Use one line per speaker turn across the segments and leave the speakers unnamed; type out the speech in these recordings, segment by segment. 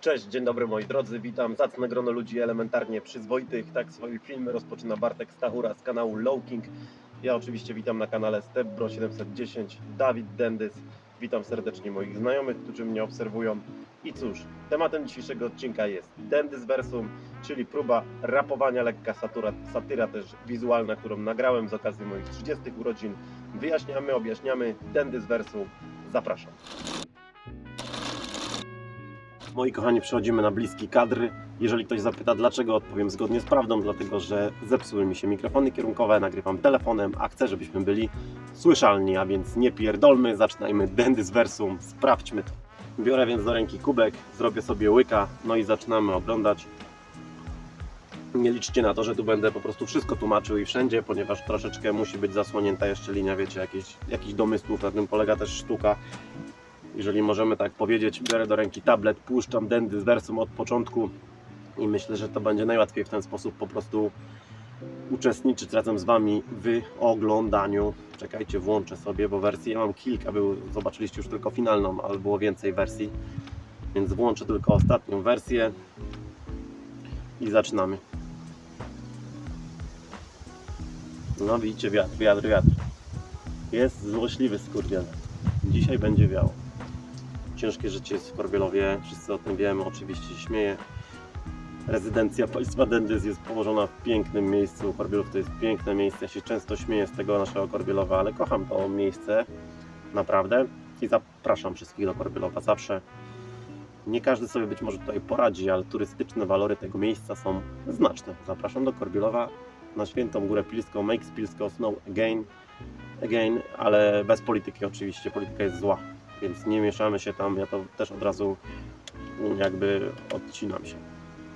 Cześć, dzień dobry moi drodzy, witam zacne grono ludzi elementarnie przyzwoitych. Tak swoje filmy rozpoczyna Bartek Stachura z kanału Low King. Ja oczywiście witam na kanale Stepbro 710, Dawid Dendys. Witam serdecznie moich znajomych, którzy mnie obserwują. I cóż, tematem dzisiejszego odcinka jest Dendys Versum, czyli próba rapowania, lekka satura, satyra też wizualna, którą nagrałem z okazji moich 30 urodzin. Wyjaśniamy, objaśniamy, Dendys Versum, zapraszam. Moi kochani, przechodzimy na bliski kadr. Jeżeli ktoś zapyta dlaczego, odpowiem zgodnie z prawdą, dlatego że zepsuły mi się mikrofony kierunkowe, nagrywam telefonem, a chcę, żebyśmy byli słyszalni, a więc nie pierdolmy, zaczynajmy dendys versum, sprawdźmy to. Biorę więc do ręki kubek, zrobię sobie łyka, no i zaczynamy oglądać. Nie liczcie na to, że tu będę po prostu wszystko tłumaczył i wszędzie, ponieważ troszeczkę musi być zasłonięta jeszcze linia, wiecie, jakichś jakich domysłów, na tym polega też sztuka jeżeli możemy tak powiedzieć, biorę do ręki tablet, puszczam dendy z wersum od początku i myślę, że to będzie najłatwiej w ten sposób po prostu uczestniczyć razem z Wami w oglądaniu. Czekajcie, włączę sobie, bo wersji ja mam kilka, był, zobaczyliście już tylko finalną, ale było więcej wersji, więc włączę tylko ostatnią wersję i zaczynamy. No widzicie, wiatr, wiatr, wiatr. Jest złośliwy skurwiel. Dzisiaj będzie wiało ciężkie życie jest w Korbielowie, wszyscy o tym wiemy, oczywiście się śmieję. Rezydencja państwa Dendys jest położona w pięknym miejscu. Korbielów to jest piękne miejsce. Ja się często śmieję z tego naszego Korbielowa, ale kocham to miejsce naprawdę i zapraszam wszystkich do Korbielowa zawsze. Nie każdy sobie być może tutaj poradzi, ale turystyczne walory tego miejsca są znaczne. Zapraszam do Korbielowa na świętą Górę Pilską, Make Pilsko Snow Again, again, ale bez polityki oczywiście. Polityka jest zła więc nie mieszamy się tam, ja to też od razu jakby odcinam się.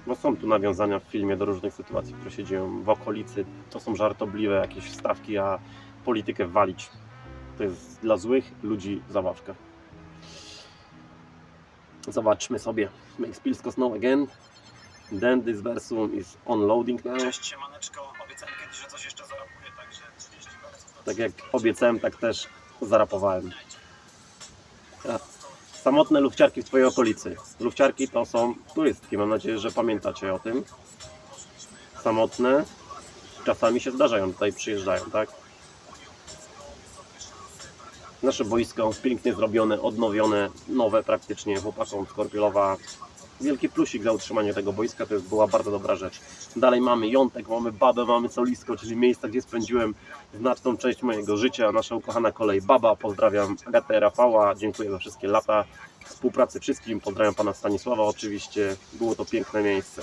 Bo są tu nawiązania w filmie do różnych sytuacji, które się dzieją w okolicy. To są żartobliwe jakieś wstawki, a politykę walić to jest dla złych ludzi zabawka. Zobaczmy sobie. Make Spilsko Snow Again. Then this versum is on loading now.
Cześć, siemaneczko. Obiecałem kiedyś, że coś jeszcze zarapuję, także 30 wersów.
Tak jak obiecałem, tak też zarapowałem. Samotne lufciarki w Twojej okolicy. Lufciarki to są turystki, mam nadzieję, że pamiętacie o tym. Samotne. Czasami się zdarzają, tutaj przyjeżdżają, tak? Nasze boisko pięknie zrobione, odnowione, nowe praktycznie, chłopakom z. Wielki plusik za utrzymanie tego boiska, to jest, była bardzo dobra rzecz. Dalej mamy Jątek, mamy Babę, mamy Solisko, czyli miejsca, gdzie spędziłem znaczną część mojego życia. Nasza ukochana kolej Baba, pozdrawiam Agatę Rafała, dziękuję za wszystkie lata współpracy wszystkim, pozdrawiam Pana Stanisława oczywiście, było to piękne miejsce.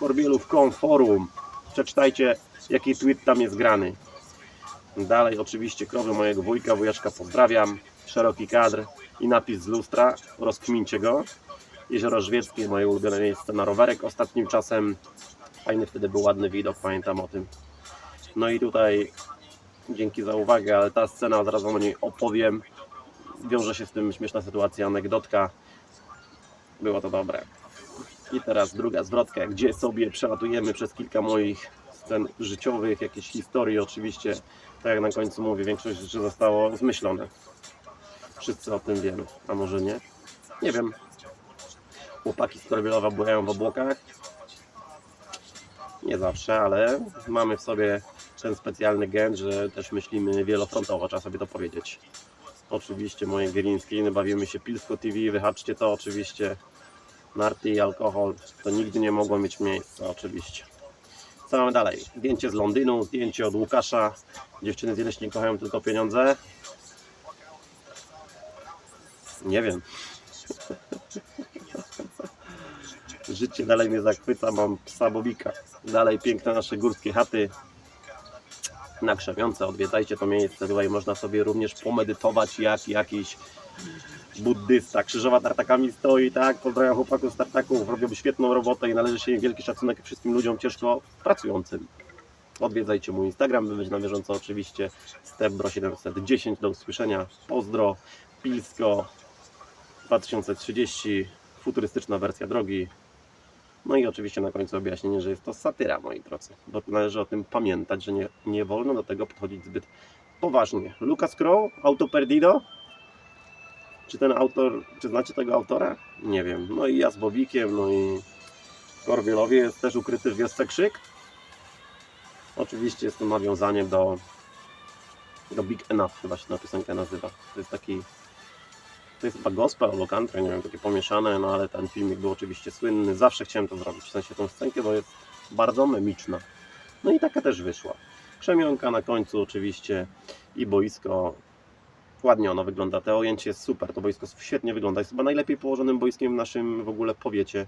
Korbielów.com forum, przeczytajcie jaki tweet tam jest grany. Dalej oczywiście krowy mojego wujka, wujaszka pozdrawiam, szeroki kadr i napis z lustra, rozkmincie go. Jezioro Żwieckie, moje ulubione miejsce na rowerek ostatnim czasem. Fajny wtedy był ładny widok, pamiętam o tym. No i tutaj dzięki za uwagę, ale ta scena, zaraz o niej opowiem. Wiąże się z tym śmieszna sytuacja, anegdotka. Było to dobre. I teraz druga zwrotka, gdzie sobie przelatujemy przez kilka moich scen życiowych, jakieś historii oczywiście. Tak jak na końcu mówię, większość rzeczy zostało zmyślone. Wszyscy o tym wiemy, a może nie? Nie wiem. Chłopaki z Korbielowa bujają w obłokach. Nie zawsze, ale mamy w sobie ten specjalny gen, że też myślimy wielofrontowo, trzeba sobie to powiedzieć. Oczywiście moje Gerińskie, bawimy się Pilsko TV, wyhaczcie to oczywiście. Narty i alkohol, to nigdy nie mogło mieć miejsca oczywiście. Co mamy dalej? Zdjęcie z Londynu, zdjęcie od Łukasza. Dziewczyny z Jeleśni kochają tylko pieniądze. Nie wiem. Życie dalej mnie zachwyca, mam psa Bobika. Dalej piękne nasze górskie chaty. Na Krzewiące, odwiedzajcie to miejsce. Tutaj można sobie również pomedytować jak jakiś buddysta. Krzyżowa tartakami stoi, tak? Pozdrawiam chłopaków z tartaków, robią świetną robotę i należy się im wielki szacunek wszystkim ludziom ciężko pracującym. Odwiedzajcie mój Instagram, by być na bieżąco oczywiście. Stepbro710, do usłyszenia. Pozdro, Pilsko 2030, futurystyczna wersja drogi. No i oczywiście na końcu objaśnienie, że jest to satyra, moi drodzy. Bo należy o tym pamiętać, że nie, nie wolno do tego podchodzić zbyt poważnie. Lucas Crow, Auto Perdido. Czy ten autor, czy znacie tego autora? Nie wiem. No i ja z Bobikiem, no i Korwielowie jest też ukryty w wiosce Krzyk. Oczywiście jest to nawiązanie do, do Big Enough, chyba się ta piosenka nazywa. To jest taki, to jest chyba gospel albo country, nie wiem, takie pomieszane, no ale ten filmik był oczywiście słynny. Zawsze chciałem to zrobić, w sensie tą scenkę, bo jest bardzo memiczna. No i taka też wyszła. Krzemionka na końcu oczywiście i boisko. Ładnie ono wygląda. To ojęcie jest super. To boisko świetnie wygląda. Jest chyba najlepiej położonym boiskiem w naszym w ogóle powiecie.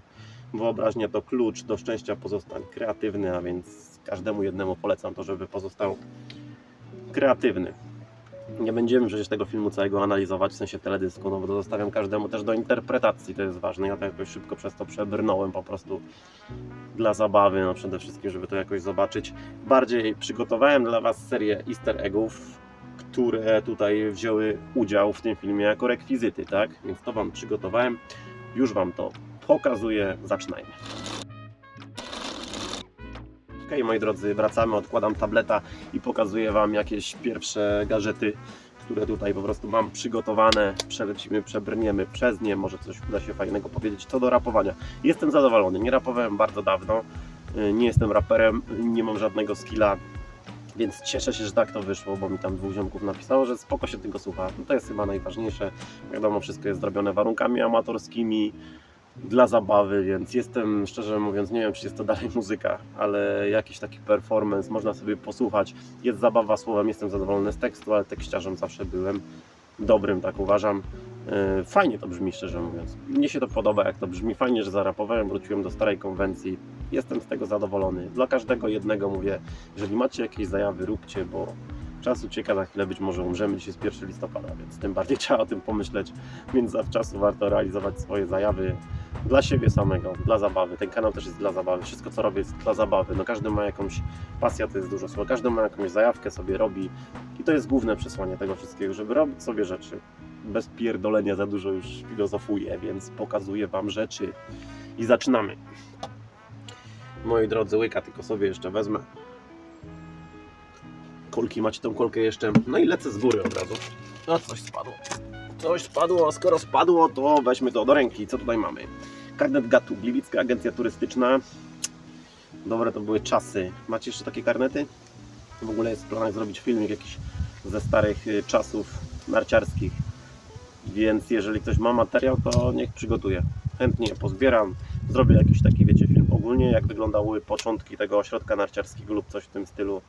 Wyobraźnia to klucz do szczęścia pozostań kreatywny, a więc każdemu jednemu polecam to, żeby pozostał kreatywny. Nie będziemy przecież tego filmu całego analizować w sensie teledysku, no bo to zostawiam każdemu też do interpretacji, to jest ważne. Ja tak jakoś szybko przez to przebrnąłem po prostu dla zabawy, no przede wszystkim, żeby to jakoś zobaczyć. Bardziej przygotowałem dla Was serię easter eggów, które tutaj wzięły udział w tym filmie jako rekwizyty, tak? Więc to Wam przygotowałem, już Wam to pokazuję, zaczynajmy. Moi drodzy, wracamy, odkładam tableta i pokazuję Wam jakieś pierwsze gadżety, które tutaj po prostu mam przygotowane. Przelecimy, przebrniemy przez nie, może coś uda się fajnego powiedzieć. Co do rapowania, jestem zadowolony. Nie rapowałem bardzo dawno, y, nie jestem raperem, nie mam żadnego skilla, więc cieszę się, że tak to wyszło, bo mi tam dwóch ziomków napisało, że spoko się tego słucha. No to jest chyba najważniejsze. Wiadomo, wszystko jest zrobione warunkami amatorskimi, dla zabawy, więc jestem, szczerze mówiąc, nie wiem, czy jest to dalej muzyka, ale jakiś taki performance, można sobie posłuchać. Jest zabawa słowem, jestem zadowolony z tekstu, ale tekściarzem zawsze byłem. Dobrym, tak uważam. Yy, Fajnie to brzmi, szczerze mówiąc. Mnie się to podoba, jak to brzmi. Fajnie, że zarapowałem, wróciłem do starej konwencji. Jestem z tego zadowolony. Dla każdego jednego mówię, jeżeli macie jakieś zajawy, róbcie, bo czas ucieka, za chwilę być może umrzemy. Dzisiaj jest 1 listopada, więc tym bardziej trzeba o tym pomyśleć. Więc zawczasu warto realizować swoje zajawy dla siebie samego, dla zabawy. Ten kanał też jest dla zabawy. Wszystko, co robię, jest dla zabawy. No każdy ma jakąś pasję, to jest dużo słowa. Każdy ma jakąś zajawkę, sobie robi. I to jest główne przesłanie tego wszystkiego, żeby robić sobie rzeczy. Bez pierdolenia za dużo już filozofuję, więc pokazuję Wam rzeczy. I zaczynamy. Moi drodzy, łyka tylko sobie jeszcze wezmę. Kolki, macie tą kolkę jeszcze. No i lecę z góry od razu. No coś spadło. Coś spadło, a skoro spadło, to weźmy to do ręki. Co tutaj mamy? Karnet GATU, Gliwicka Agencja Turystyczna. Dobre to były czasy. Macie jeszcze takie karnety? W ogóle jest w planach zrobić filmik jakiś ze starych y, czasów narciarskich. Więc jeżeli ktoś ma materiał, to niech przygotuje. Chętnie pozbieram. Zrobię jakiś taki, wiecie, film ogólnie, jak wyglądały początki tego ośrodka narciarskiego lub coś w tym stylu.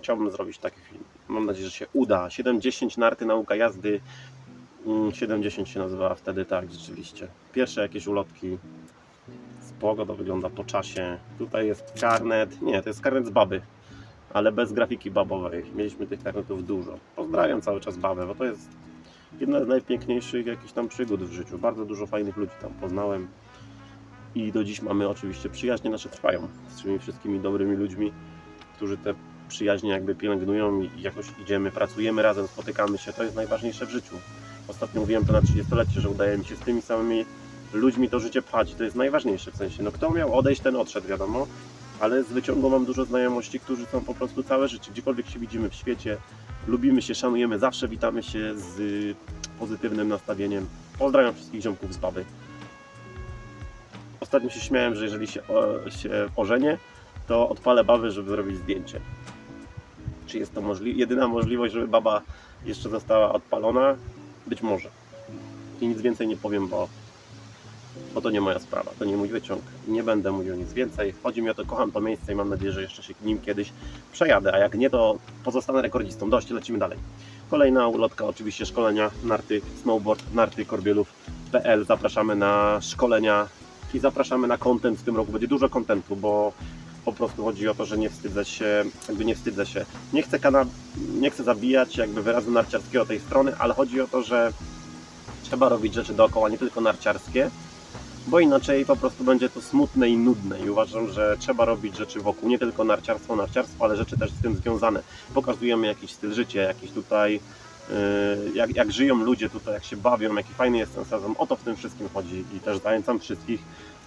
Chciałbym zrobić taki film. Mam nadzieję, że się uda. 7-10 narty, nauka jazdy. Mm, 70 się nazywała wtedy, tak, rzeczywiście. Pierwsze jakieś ulotki. To wygląda po czasie. Tutaj jest karnet. Nie, to jest karnet z baby, ale bez grafiki babowej. Mieliśmy tych karnetów dużo. Pozdrawiam cały czas babę, bo to jest jedna z najpiękniejszych jakichś tam przygód w życiu. Bardzo dużo fajnych ludzi tam poznałem. I do dziś mamy oczywiście przyjaźnie nasze trwają z tymi wszystkimi dobrymi ludźmi, którzy te przyjaźnie jakby pielęgnują i jakoś idziemy, pracujemy razem, spotykamy się. To jest najważniejsze w życiu. Ostatnio mówiłem to na 30-lecie, że udaje mi się z tymi samymi ludźmi to życie pchać. To jest najważniejsze w sensie. No kto miał odejść, ten odszedł, wiadomo. Ale z wyciągu mam dużo znajomości, którzy są po prostu całe życie. Gdziekolwiek się widzimy w świecie, lubimy się, szanujemy, zawsze witamy się z y, pozytywnym nastawieniem. Pozdrawiam wszystkich ziomków z baby. Ostatnio się śmiałem, że jeżeli się, o, się ożenię, to odpalę baby, żeby zrobić zdjęcie. Czy jest to możli- jedyna możliwość, żeby baba jeszcze została odpalona? Być może. I nic więcej nie powiem, bo, bo to nie moja sprawa, to nie mój wyciąg. Nie będę mówił nic więcej. Chodzi mi o to, kocham to miejsce i mam nadzieję, że jeszcze się nim kiedyś przejadę, a jak nie, to pozostanę rekordzistą. Dość, lecimy dalej. Kolejna ulotka, oczywiście szkolenia narty, snowboard, narty korbielów.pl. Zapraszamy na szkolenia i zapraszamy na content w tym roku. Będzie dużo contentu, bo po prostu chodzi o to, że nie wstydzę się, jakby nie wstydzę się. Nie chcę, kana- nie chcę zabijać jakby wyrazu narciarskiego tej strony, ale chodzi o to, że trzeba robić rzeczy dookoła, nie tylko narciarskie, bo inaczej po prostu będzie to smutne i nudne i uważam, że trzeba robić rzeczy wokół, nie tylko narciarstwo, narciarstwo, ale rzeczy też z tym związane. Pokazujemy jakiś styl życia, jakiś tutaj yy, jak, jak żyją ludzie tutaj, jak się bawią, jaki fajny jest ten sezon. O to w tym wszystkim chodzi i też zachęcam wszystkich,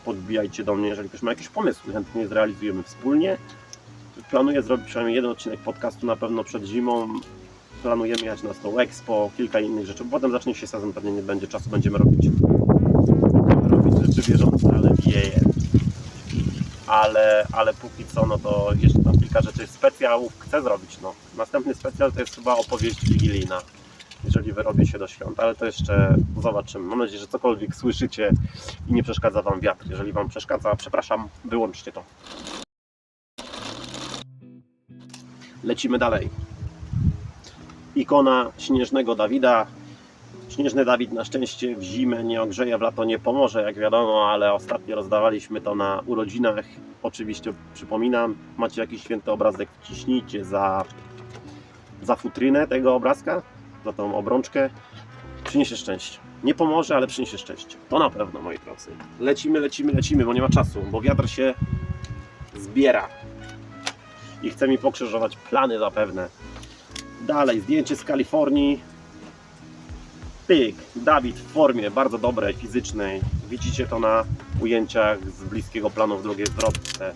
podbijajcie do mnie, jeżeli ktoś ma jakiś pomysł, chętnie zrealizujemy wspólnie. Planuję zrobić przynajmniej jeden odcinek podcastu na pewno przed zimą, planujemy jechać na Stoł Expo, kilka innych rzeczy. Potem zacznie się sezon, pewnie nie będzie czasu, będziemy robić, będziemy robić rzeczy bieżące, ale wieje. Ale, ale póki co, no to jeszcze tam kilka rzeczy specjałów chcę zrobić. No. Następny specjal to jest chyba opowieść wigilijna, jeżeli wyrobię się do świąt, ale to jeszcze zobaczymy. Mam nadzieję, że cokolwiek słyszycie i nie przeszkadza Wam wiatr. Jeżeli Wam przeszkadza, przepraszam, wyłączcie to. Lecimy dalej. Ikona śnieżnego Dawida. Śnieżny Dawid na szczęście w zimę nie ogrzeje, w lato nie pomoże, jak wiadomo, ale ostatnio rozdawaliśmy to na urodzinach. Oczywiście przypominam, macie jakiś święty obrazek, wciśnijcie za, za futrynę tego obrazka, za tą obrączkę. Przyniesie szczęście. Nie pomoże, ale przyniesie szczęście. To na pewno, moi drodzy. Lecimy, lecimy, lecimy, bo nie ma czasu, bo wiatr się zbiera i chce mi pokrzyżować plany zapewne. Dalej, zdjęcie z Kalifornii. Pyk, Dawid w formie bardzo dobrej, fizycznej. Widzicie to na ujęciach z bliskiego planu w drugiej zwrotce.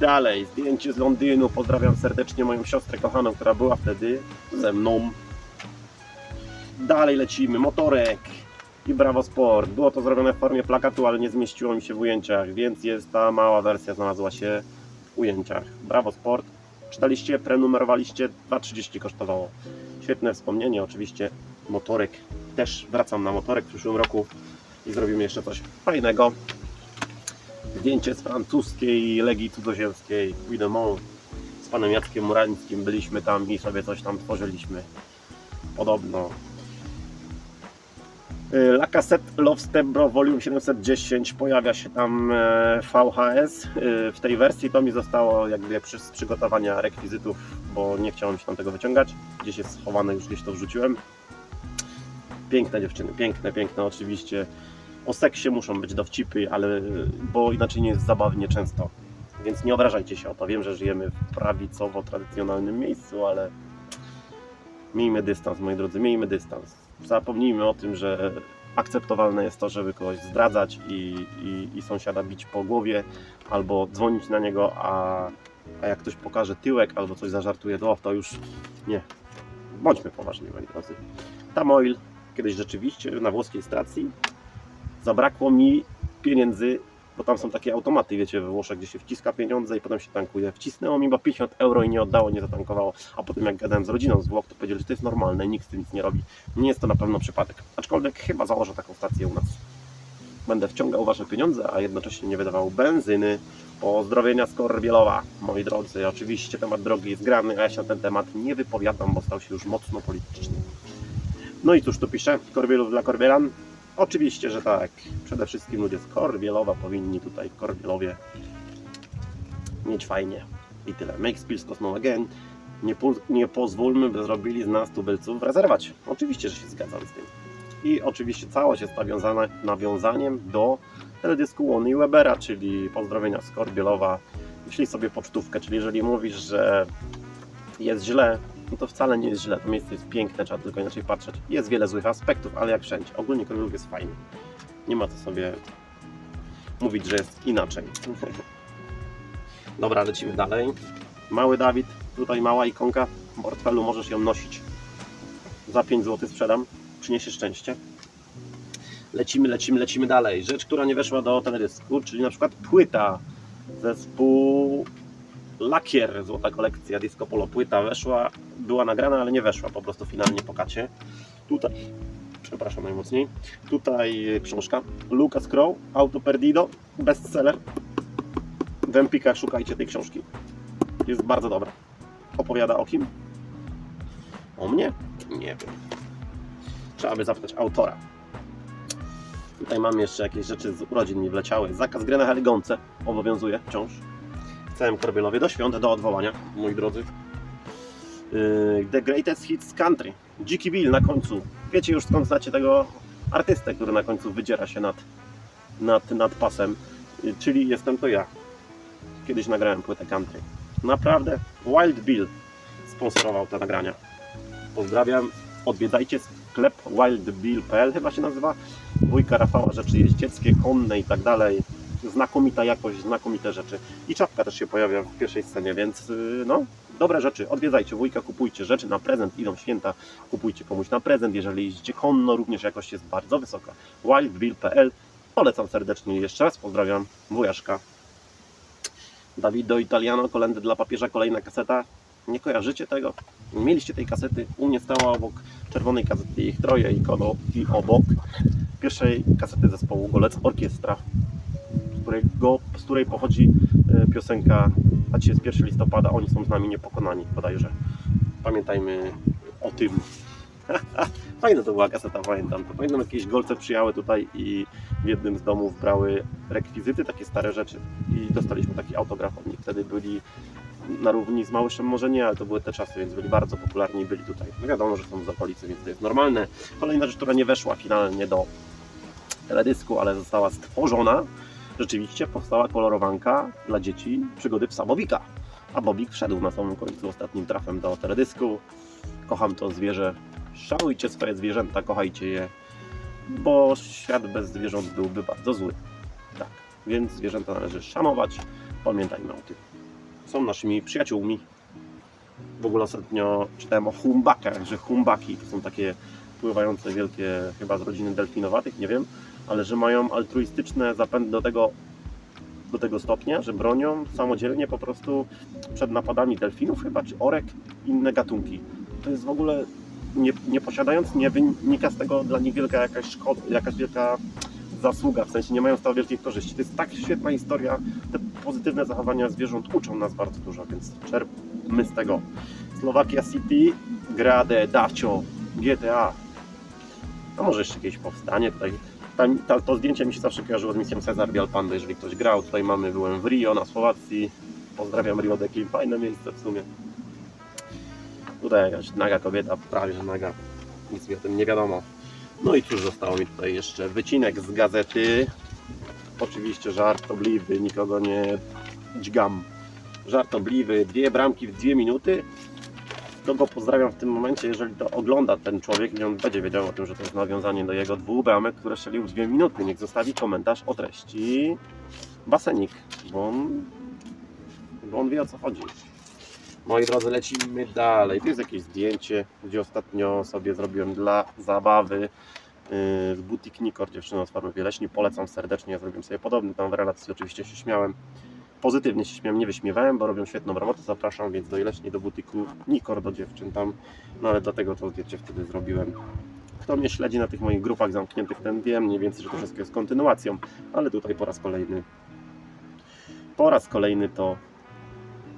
Dalej, zdjęcie z Londynu. Pozdrawiam serdecznie moją siostrę kochaną, która była wtedy ze mną. Dalej lecimy, motorek i Bravo Sport. Było to zrobione w formie plakatu, ale nie zmieściło mi się w ujęciach, więc jest ta mała wersja znalazła się w ujęciach. Bravo Sport. Czytaliście, prenumerowaliście, 2,30 kosztowało. Świetne wspomnienie, oczywiście motorek. Też wracam na motorek w przyszłym roku i zrobimy jeszcze coś fajnego. Zdjęcie z francuskiej Legii Cudzoziemskiej Widemont z panem Jackiem Murańskim. Byliśmy tam i sobie coś tam tworzyliśmy. Podobno. Y, La Cassette Love Step Bro Volume 710 pojawia się tam e, VHS. Y, W tej wersji to mi zostało jakby przy, z przygotowania rekwizytów, bo nie chciałem się tam tego wyciągać. Gdzieś jest schowane, już gdzieś to wrzuciłem. Piękne dziewczyny, piękne, piękne oczywiście. O seksie muszą być dowcipy, ale bo inaczej nie jest zabawnie często. Więc nie obrażajcie się o to. Wiem, że żyjemy w prawicowo-tradycjonalnym miejscu, ale miejmy dystans, moi drodzy, miejmy dystans. Zapomnijmy o tym, że akceptowalne jest to, żeby kogoś zdradzać i, i, i sąsiada bić po głowie albo dzwonić na niego, a, a jak ktoś pokaże tyłek albo coś zażartuje, to, to już nie. Bądźmy poważni, moi drodzy. Tamoil kiedyś rzeczywiście na włoskiej stacji zabrakło mi pieniędzy, bo tam są takie automaty, wiecie, we Włoszech, gdzie się wciska pieniądze i potem się tankuje. Wcisnęło mi chyba 50 euro i nie oddało, nie zatankowało. A potem jak gadałem z rodziną z Włoch, to powiedzieli, że to jest normalne, nikt z tym nic nie robi. Nie jest to na pewno przypadek. Aczkolwiek chyba założę taką stację u nas. Będę wciągał wasze pieniądze, a jednocześnie nie wydawał benzyny. Pozdrowienia z Korbielowa, moi drodzy. Oczywiście temat drogi jest grany, a ja się na ten temat nie wypowiadam, bo stał się już mocno polityczny. No i cóż tu piszę? Korbielów dla Korbielan? Oczywiście, że tak. Przede wszystkim ludzie z Korbielowa powinni tutaj w Korbielowie mieć fajnie. I tyle. Make Spills Cosmo Again. Nie, pu- nie pozwólmy, by zrobili z nas tubylców rezerwać. Oczywiście, że się zgadzam z tym. I oczywiście całość jest nawiązana, nawiązaniem do teledysku Łony i Webera, czyli pozdrowienia z Korbielowa. Wyślij sobie pocztówkę, czyli jeżeli mówisz, że jest źle, no to wcale nie jest źle. To miejsce jest piękne, trzeba tylko inaczej patrzeć. Jest wiele złych aspektów, ale jak wszędzie. Ogólnie Korbielów jest fajny. Nie ma co sobie mówić, że jest inaczej. Dobra, lecimy dalej. Mały Dawid, tutaj mała ikonka. W portfelu możesz ją nosić. Za 5 zł sprzedam. Przyniesie szczęście. Lecimy, lecimy, lecimy dalej. Rzecz, która nie weszła do teledysku, czyli na przykład płyta. Zespół Lakier, złota kolekcja Disco Polo płyta weszła, była nagrana, ale nie weszła po prostu finalnie po kacie. Tutaj, przepraszam najmocniej, tutaj książka Lucas Crow, Auto Perdido, bestseller. W Empikach szukajcie tej książki. Jest bardzo dobra. Opowiada o kim? O mnie? Nie wiem. Trzeba by zapytać autora. Tutaj mam jeszcze jakieś rzeczy z urodzin mi wleciały. Zakaz gry na heligonce obowiązuje wciąż całym Korbielowie do świąt, do odwołania, moi drodzy. Yy, The Greatest Hits Country. Dziki Bill na końcu. Wiecie już skąd znacie tego artystę, który na końcu wydziera się nad, nad, nad pasem. Yy, Czyli jestem to ja. Kiedyś nagrałem płytę country. Naprawdę Wild Bill sponsorował te nagrania. Pozdrawiam. Odwiedzajcie sklep wildbill.pl chyba się nazywa. Wujka Rafała, rzeczy jeździeckie, konne i tak dalej znakomita jakość, znakomite rzeczy. I czapka też się pojawia w pierwszej scenie, więc yy, no, Dobre rzeczy, odwiedzajcie wujka, kupujcie rzeczy na prezent, idą święta, kupujcie komuś na prezent, jeżeli jeździcie konno, również jakość jest bardzo wysoka. wildbill.pl Polecam serdecznie jeszcze raz, pozdrawiam, wujaszka. Davido Italiano, kolendy dla papieża, kolejna kaseta. Nie kojarzycie tego? Mieliście tej kasety? U mnie stała obok czerwonej kasety ich troje i, i obok pierwszej kasety zespołu Golec Orkiestra, którego, z której pochodzi e, piosenka A dzisiaj jest 1 listopada, oni są z nami niepokonani bodajże. Pamiętajmy o tym. Fajna to była kaseta, pamiętam. To pamiętam jakieś golce przyjały tutaj i w jednym z domów brały rekwizyty, takie stare rzeczy i dostaliśmy taki autograf od nich. Wtedy byli na równi z Małyszem może nie, ale to były te czasy, więc byli bardzo popularni i byli tutaj. No wiadomo, że są z okolicy, więc to jest normalne. Kolejna rzecz, która nie weszła finalnie do teledysku, ale została stworzona, rzeczywiście powstała kolorowanka dla dzieci przygody psa Bobika. A Bobik wszedł na samym końcu ostatnim trafem do teledysku. Kocham to zwierzę. Szanujcie swoje zwierzęta, kochajcie je, bo świat bez zwierząt byłby bardzo zły. Tak, więc zwierzęta należy szanować. Pamiętajmy o tym. Są naszymi przyjaciółmi. W ogóle ostatnio czytałem o humbakach, że humbaki to są takie pływające wielkie, chyba z rodziny delfinowatych, nie wiem, ale że mają altruistyczne zapędy do tego, do tego stopnia, że bronią samodzielnie po prostu przed napadami delfinów chyba, czy orek, inne gatunki. To jest w ogóle, nie, nie posiadając, nie wynika z tego dla nich wielka jakaś szkoda, jakaś wielka zasługa, w sensie nie mają z tego wielkiej korzyści. To jest tak świetna historia, te pozytywne zachowania zwierząt uczą nas bardzo dużo, więc czerpmy z tego. Slovakia City, Grade, Dacio, GTA. A może jeszcze jakieś powstanie tutaj. Tam, ta, to zdjęcie mi się zawsze kojarzyło z misją Cezar Bialpando, jeżeli ktoś grał. Tutaj mamy, byłem w Rio, na Słowacji. Pozdrawiam Rio de Kim, fajne miejsce w sumie. Tutaj jakaś naga kobieta, prawie że naga. Nic mi o tym nie wiadomo. No i cóż, zostało mi tutaj jeszcze wycinek z gazety. Oczywiście żartobliwy, nikogo nie dźgam. Żartobliwy, dwie bramki w dwie minuty. Kogo pozdrawiam w tym momencie, jeżeli to ogląda ten człowiek i on będzie wiedział o tym, że to jest nawiązanie do jego dwóch bramek, które strzelił w dwie minuty. Niech zostawi komentarz o treści basenik, bo on, bo on wie o co chodzi. Moi drodzy, lecimy dalej. Tu jest jakieś zdjęcie, gdzie ostatnio sobie zrobiłem dla zabawy yy, z Butik Nikor, dziewczyną z farmy Wieleśni. Polecam serdecznie, ja zrobiłem sobie podobny tam w relacji, oczywiście się śmiałem. Pozytywnie się śmiałem, nie wyśmiewałem, bo robią świetną robotę. Zapraszam więc do Ileśni, do butiku Nikor, do dziewczyn tam. No ale dlatego to zdjęcie wtedy zrobiłem. Kto mnie śledzi na tych moich grupach zamkniętych, ten wie mniej więcej, że to wszystko jest kontynuacją, ale tutaj po raz kolejny po raz kolejny to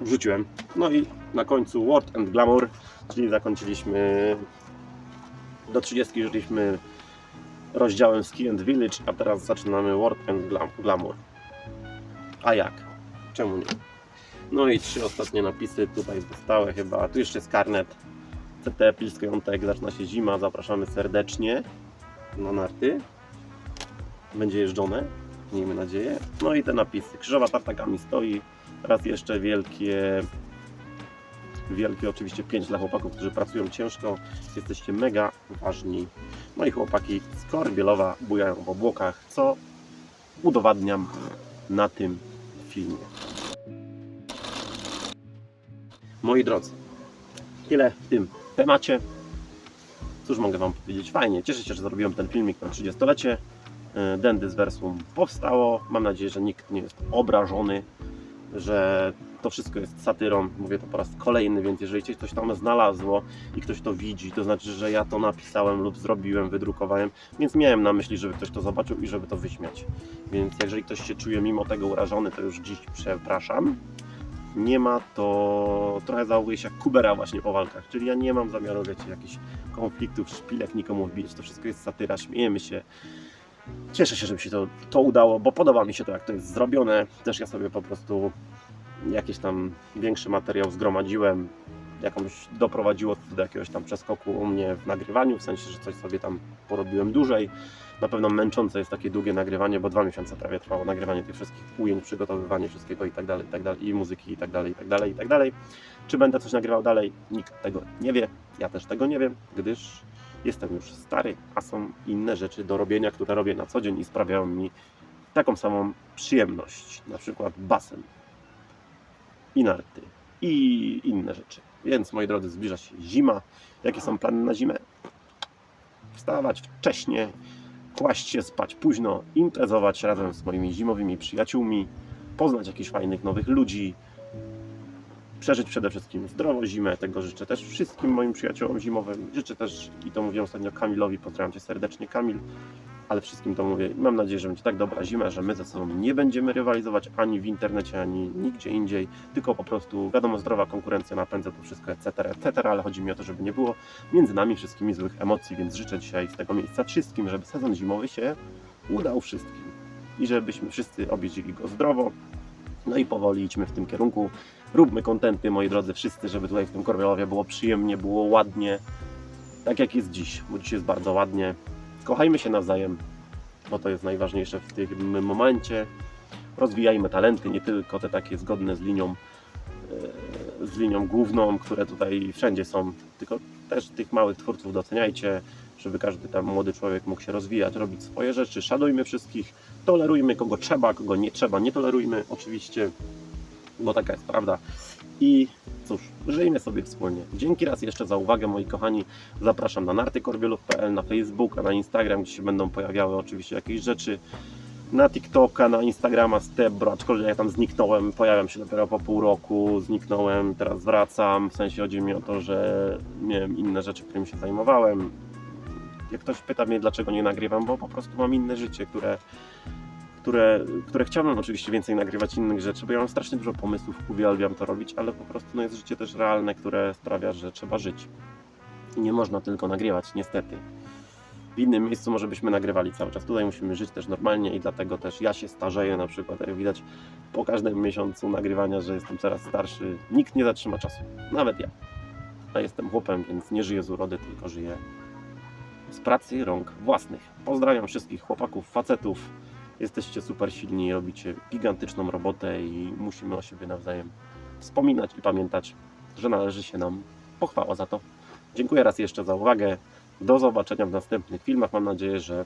wrzuciłem. No i na końcu Word and Glamour, czyli zakończyliśmy do 30 żyliśmy rozdziałem Ski and Village, a teraz zaczynamy Word and Glam- Glamour. A jak? Czemu nie? No i trzy ostatnie napisy tutaj zostały chyba. Tu jeszcze jest karnet CT Pilsk-Jątek, zaczyna się zima, zapraszamy serdecznie na narty. Będzie jeżdżone, miejmy nadzieję. No i te napisy. Krzyżowa tartakami stoi. Raz jeszcze wielkie, wielkie oczywiście pięć dla chłopaków, którzy pracują ciężko. Jesteście mega ważni. No i chłopaki z Korbielowa bujają w obłokach, co udowadniam na tym filmie. Moi drodzy, tyle w tym temacie. Cóż mogę Wam powiedzieć? Fajnie, cieszę się, że zrobiłem ten filmik na 30-lecie. E, Dendys Versum powstało. Mam nadzieję, że nikt nie jest obrażony, że to wszystko jest satyrą. Mówię to po raz kolejny, więc jeżeli coś coś tam znalazło i ktoś to widzi, to znaczy, że ja to napisałem lub zrobiłem, wydrukowałem, więc miałem na myśli, żeby ktoś to zobaczył i żeby to wyśmiać. Więc jeżeli ktoś się czuje mimo tego urażony, to już dziś przepraszam. Nie ma to, trochę zachowuje się jak Kubera właśnie po walkach, czyli ja nie mam zamiaru, wiecie, jakichś konfliktów, szpilek nikomu wbijać, to wszystko jest satyra, śmiejemy się. Cieszę się, że mi się to, to udało, bo podoba mi się to, jak to jest zrobione. Też ja sobie po prostu jakiś tam większy materiał zgromadziłem, jakąś doprowadziło to do jakiegoś tam przeskoku u mnie w nagrywaniu, w sensie, że coś sobie tam porobiłem dłużej. Na pewno męczące jest takie długie nagrywanie, bo dwa miesiące prawie trwało nagrywanie tych wszystkich ujęć, przygotowywanie wszystkiego i tak dalej, i tak dalej, i muzyki i tak dalej, i tak dalej, i tak dalej. Czy będę coś nagrywał dalej? Nikt tego nie wie, ja też tego nie wiem, gdyż jestem już stary, a są inne rzeczy do robienia, które robię na co dzień i sprawiają mi taką samą przyjemność, na przykład basen i narty i inne rzeczy. Więc moi drodzy, zbliża się zima. Jakie są plany na zimę? Wstawać wcześnie, kłaść się spać późno, imprezować razem z moimi zimowymi przyjaciółmi, poznać jakichś fajnych nowych ludzi, przeżyć przede wszystkim zdrowo zimę. Tego życzę też wszystkim moim przyjaciołom zimowym. Życzę też, i to mówiłem ostatnio Kamilowi, pozdrawiam Cię serdecznie Kamil, ale wszystkim to mówię. Mam nadzieję, że będzie tak dobra zima, że my ze sobą nie będziemy rywalizować ani w internecie, ani nigdzie indziej, tylko po prostu, wiadomo, zdrowa konkurencja napędza to wszystko, etc., etc., ale chodzi mi o to, żeby nie było między nami wszystkimi złych emocji, więc życzę dzisiaj z tego miejsca wszystkim, żeby sezon zimowy się udał wszystkim i żebyśmy wszyscy objeździli go zdrowo, no i powoli idźmy w tym kierunku. Róbmy kontenty, moi drodzy, wszyscy, żeby tutaj w tym Korwielowie było przyjemnie, było ładnie, tak jak jest dziś, bo dziś jest bardzo ładnie. Kochajmy się nawzajem, bo to jest najważniejsze w tym momencie. Rozwijajmy talenty, nie tylko te takie zgodne z linią, e, z linią główną, które tutaj wszędzie są, tylko też tych małych twórców doceniajcie, żeby każdy tam młody człowiek mógł się rozwijać, robić swoje rzeczy. Szanujmy wszystkich, tolerujmy kogo trzeba, kogo nie trzeba, nie tolerujmy oczywiście, bo taka jest prawda. I cóż, żyjmy sobie wspólnie. Dzięki raz jeszcze za uwagę, moi kochani. Zapraszam na nartykorbielów.pl, na Facebook, na Instagram, gdzie się będą pojawiały oczywiście jakieś rzeczy. Na TikToka, na Instagrama Stebro, aczkolwiek ja tam zniknąłem, pojawiam się dopiero po pół roku, zniknąłem, teraz wracam. W sensie chodzi mi o to, że miałem inne rzeczy, którymi się zajmowałem. Jak ktoś pyta mnie, dlaczego nie nagrywam, bo po prostu mam inne życie, które, które, które chciałbym oczywiście więcej nagrywać innych rzeczy, bo ja mam strasznie dużo pomysłów, uwielbiam to robić, ale po prostu no, jest życie też realne, które sprawia, że trzeba żyć. I nie można tylko nagrywać, niestety. W innym miejscu może byśmy nagrywali cały czas. Tutaj musimy żyć też normalnie i dlatego też ja się starzeję na przykład. Jak widać po każdym miesiącu nagrywania, że jestem coraz starszy. Nikt nie zatrzyma czasu. Nawet ja. Ja jestem chłopem, więc nie żyję z urody, tylko żyję z pracy rąk własnych. Pozdrawiam wszystkich chłopaków, facetów. Jesteście super silni, robicie gigantyczną robotę i musimy o siebie nawzajem wspominać i pamiętać, że należy się nam pochwała za to. Dziękuję raz jeszcze za uwagę. Do zobaczenia w następnych filmach. Mam nadzieję, że,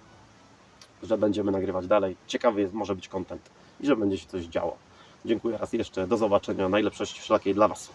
że będziemy nagrywać dalej. Ciekawy jest, może być content i że będzie się coś działo. Dziękuję raz jeszcze. Do zobaczenia. Najlepszości wszelakiej dla Was.